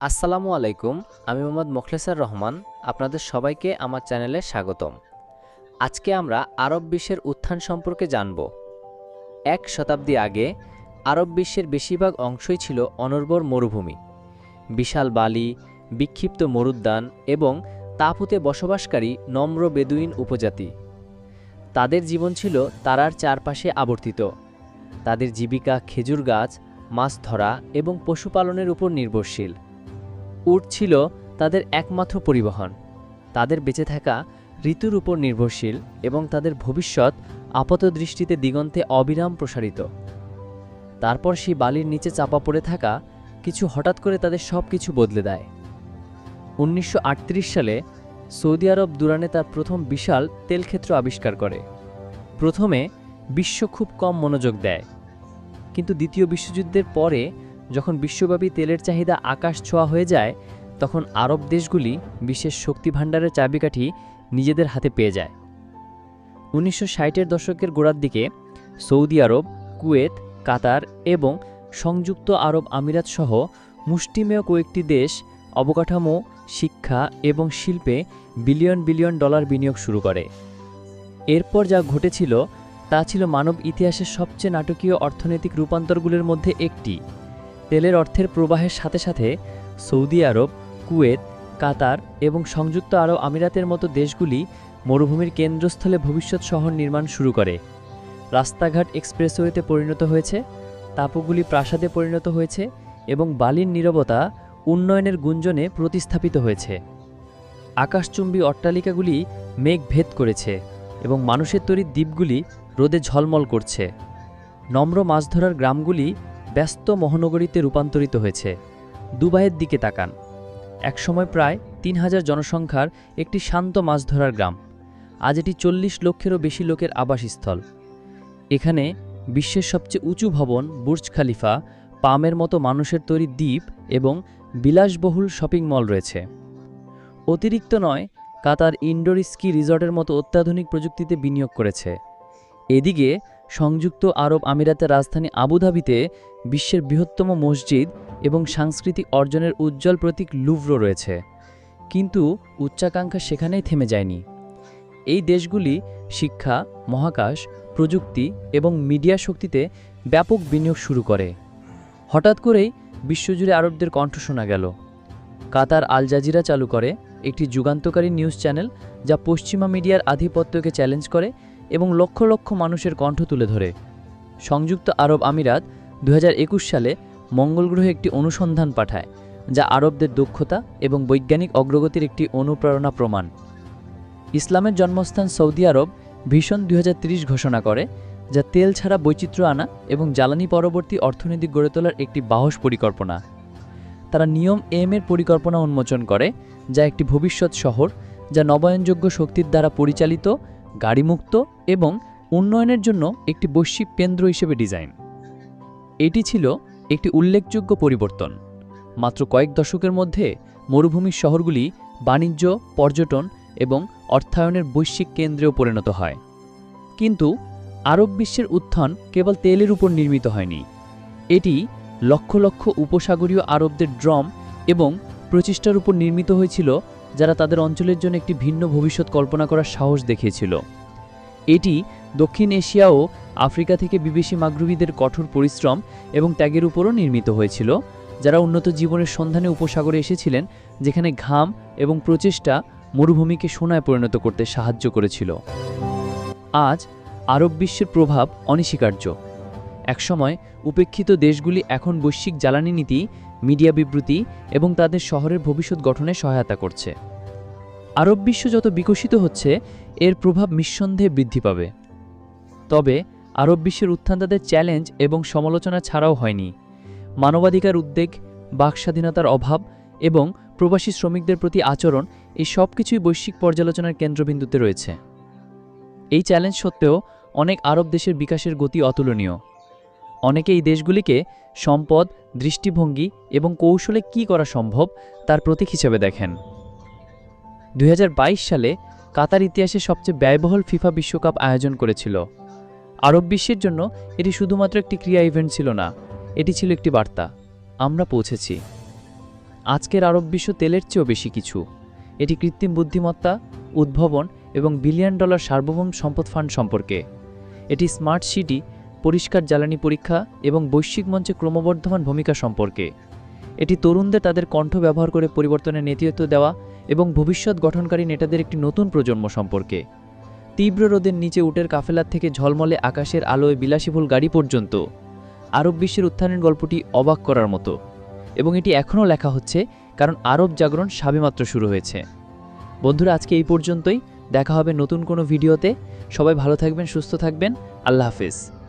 আসসালামু আলাইকুম, আমি মোহাম্মদ মোখলেসার রহমান, আপনাদের সবাইকে আমার চ্যানেলে স্বাগতম। আজকে আমরা আরব বিশ্বের উত্থান সম্পর্কে জানব। এক শতাব্দী আগে, আরব বিশ্বের বেশিরভাগ অংশই ছিল অনর্বর মরুভূমি। বিশাল বালি, বিক্ষিপ্ত মরুদ্যান এবং তাপুতে বসবাসকারী নম্র বেদুইন উপজাতি। তাদের জীবন ছিল তারার চারপাশে আবর্তিত। তাদের জীবিকা খেজুর গাছ, মাছ ধরা এবং পশুপালনের উপর নির্ভরশীল। উট ছিল তাদের একমাত্র পরিবহন। তাদের বেঁচে থাকা ঋতুর উপর নির্ভরশীল এবং তাদের ভবিষ্যৎ আপাতদৃষ্টিতে দিগন্তে অবিরাম প্রসারিত। তারপর সেই বালির নিচে চাপা পড়ে থাকা কিছু হঠাৎ করে তাদের সব কিছু বদলে দেয়। উনিশশো আটত্রিশ সালে সৌদি আরব দুরানে তার প্রথম বিশাল তেলক্ষেত্র আবিষ্কার করে। প্রথমে বিশ্ব খুব কম মনোযোগ দেয়। কিন্তু দ্বিতীয় বিশ্বযুদ্ধের পরে যখন বিশ্বব্যাপী তেলের চাহিদা আকাশ ছোঁয়া হয়ে যায়, তখন আরব দেশগুলি বিশেষ শক্তি ভাণ্ডারের চাবিকাঠি নিজেদের হাতে পেয়ে যায়। উনিশশো ষাটের দশকের গোড়ার দিকে সৌদি আরব, কুয়েত, কাতার এবং সংযুক্ত আরব আমিরাত সহ মুষ্টিমেয় কয়েকটি দেশ অবকাঠামো, শিক্ষা এবং শিল্পে বিলিয়ন বিলিয়ন ডলার বিনিয়োগ শুরু করে। এরপর যা ঘটেছিল, তা ছিল মানব ইতিহাসের সবচেয়ে নাটকীয় অর্থনৈতিক রূপান্তরগুলির মধ্যে একটি। তেলের অর্থের প্রবাহের সাথে সাথে সৌদি আরব, কুয়েত, কাতার এবং সংযুক্ত আরব আমিরাতের মতো দেশগুলি মরুভূমির কেন্দ্রস্থলে ভবিষ্যৎ শহর নির্মাণ শুরু করে। রাস্তাঘাট এক্সপ্রেসওয়েতে পরিণত হয়েছে, তাপগুলি প্রাসাদে পরিণত হয়েছে এবং বালির নীরবতা উন্নয়নের গুঞ্জনে প্রতিস্থাপিত হয়েছে। আকাশচুম্বী অট্টালিকাগুলি মেঘ ভেদ করেছে এবং মানুষের তৈরি দ্বীপগুলি রোদে ঝলমল করছে। নম্র মাছ ধরার গ্রামগুলি ব্যস্ত মহানগরীতে রূপান্তরিত হয়েছে। দুবাইয়ের দিকে তাকান। একসময় প্রায় তিন হাজার জনসংখ্যার একটি শান্ত মাছ ধরার গ্রাম। আজ এটি চল্লিশ লক্ষেরও বেশি লোকের আবাসস্থল। এখানে বিশ্বের সবচেয়ে উঁচু ভবন, বুর্জ খালিফা, পামের মতো মানুষের তৈরি দ্বীপ এবং বিলাসবহুল শপিং মল রয়েছে। অতিরিক্ত নয়, কাতার ইনডোর স্কি রিসর্টের মতো অত্যাধুনিক প্রযুক্তিতে বিনিয়োগ করেছে। এদিকে সংযুক্ত আরব আমিরাতের রাজধানী আবুধাবিতে বিশ্বের বৃহত্তম মসজিদ এবং সাংস্কৃতিক অর্জনের উজ্জ্বল প্রতীক লুভ্র রয়েছে। কিন্তু উচ্চাকাঙ্ক্ষা সেখানেই থেমে যায়নি। এই দেশগুলি শিক্ষা, মহাকাশ, প্রযুক্তি এবং মিডিয়া শক্তিতে ব্যাপক বিনিয়োগ শুরু করে। হঠাৎ করেই বিশ্বজুড়ে আরবদের কণ্ঠ শোনা গেল। কাতার আল জাজিরা চালু করে একটি যুগান্তকারী নিউজ চ্যানেল যা পশ্চিমা মিডিয়ার আধিপত্যকে চ্যালেঞ্জ করে এবং লক্ষ লক্ষ মানুষের কণ্ঠ তুলে ধরে। সংযুক্ত আরব আমিরাত দু হাজার একুশ সালে মঙ্গল গ্রহে একটি অনুসন্ধান পাঠায়, যা আরবদের দক্ষতা এবং বৈজ্ঞানিক অগ্রগতির একটি অনুপ্রেরণা প্রমাণ। ইসলামের জন্মস্থান সৌদি আরব ভীষণ দুই ঘোষণা করে, যা তেল ছাড়া বৈচিত্র্য আনা এবং জ্বালানি পরবর্তী অর্থনীতি গড়ে তোলার একটি বাহস পরিকল্পনা। তারা নিয়ম এম এর পরিকল্পনা উন্মোচন করে, যা একটি ভবিষ্যৎ শহর, যা নবায়নযোগ্য শক্তির দ্বারা পরিচালিত গাড়িমুক্ত এবং উন্নয়নের জন্য একটি বৈশ্বিক কেন্দ্র হিসেবে ডিজাইন। এটি ছিল একটি উল্লেখযোগ্য পরিবর্তন। মাত্র কয়েক দশকের মধ্যে মরুভূমির শহরগুলি বাণিজ্য, পর্যটন এবং অর্থায়নের বৈশ্বিক কেন্দ্রেও পরিণত হয়। কিন্তু আরব বিশ্বের উত্থান কেবল তেলের উপর নির্মিত হয়নি। এটি লক্ষ লক্ষ উপসাগরীয় আরবদের ড্রম এবং প্রচেষ্টার উপর নির্মিত হয়েছিল যারা তাদের অঞ্চলের জন্য একটি ভিন্ন ভবিষ্যৎ কল্পনা করার সাহস দেখিয়েছিল। এটি দক্ষিণ এশিয়া ও আফ্রিকা থেকে বিদেশি মাগরুবিদের কঠোর পরিশ্রম এবং ত্যাগের উপরও নির্মিত হয়েছিল। যারা উন্নত জীবনের সন্ধানে উপসাগরে এসেছিলেন, যেখানে ঘাম এবং প্রচেষ্টা মরুভূমিকে সোনায় পরিণত করতে সাহায্য করেছিল। আজ আরব বিশ্বের প্রভাব অনস্বীকার্য। একসময় উপেক্ষিত দেশগুলি এখন বৈশ্বিক জ্বালানি নীতি মিডিয়া বিবৃতি এবং তাদের শহরের ভবিষ্যৎ গঠনে সহায়তা করছে। আরব বিশ্ব যত বিকশিত হচ্ছে, এর প্রভাব নিঃসন্দেহে বৃদ্ধি পাবে। তবে আরব বিশ্বের উত্থান তাদের চ্যালেঞ্জ এবং সমালোচনা ছাড়াও হয়নি। মানবাধিকার উদ্বেগ বাকস্বাধীনতার অভাব এবং প্রবাসী শ্রমিকদের প্রতি আচরণ এই সব কিছুই বৈশ্বিক পর্যালোচনার কেন্দ্রবিন্দুতে রয়েছে। এই চ্যালেঞ্জ সত্ত্বেও অনেক আরব দেশের বিকাশের গতি অতুলনীয়। অনেকে এই দেশগুলিকে সম্পদ, দৃষ্টিভঙ্গি এবং কৌশলে কি করা সম্ভব তার প্রতীক হিসেবে দেখেন। দু হাজার বাইশ সালে কাতার ইতিহাসে সবচেয়ে ব্যয়বহুল ফিফা বিশ্বকাপ আয়োজন করেছিল। আরব বিশ্বের জন্য এটি শুধুমাত্র একটি ক্রিয়া ইভেন্ট ছিল না, এটি ছিল একটি বার্তা। আমরা পৌঁছেছি। আজকের আরব বিশ্ব তেলের চেয়েও বেশি কিছু। এটি কৃত্রিম বুদ্ধিমত্তা, উদ্ভাবন এবং বিলিয়ন ডলার সার্বভৌম সম্পদ ফান্ড সম্পর্কে। এটি স্মার্ট সিটি পরিষ্কার জ্বালানি পরীক্ষা এবং বৈশ্বিক মঞ্চে ক্রমবর্ধমান ভূমিকা সম্পর্কে। এটি তরুণদের তাদের কণ্ঠ ব্যবহার করে পরিবর্তনের নেতৃত্ব দেওয়া এবং ভবিষ্যৎ গঠনকারী নেতাদের একটি নতুন প্রজন্ম সম্পর্কে। তীব্র রোদের নিচে উটের কাফেলার থেকে ঝলমলে আকাশের আলোয় বিলাসীভুল গাড়ি পর্যন্ত। আরব বিশ্বের উত্থানের গল্পটি অবাক করার মতো। এবং এটি এখনও লেখা হচ্ছে কারণ আরব জাগরণ সাবেমাত্র শুরু হয়েছে। বন্ধুরা, আজকে এই পর্যন্তই। দেখা হবে নতুন কোনো ভিডিওতে। সবাই ভালো থাকবেন, সুস্থ থাকবেন। আল্লাহ হাফেজ।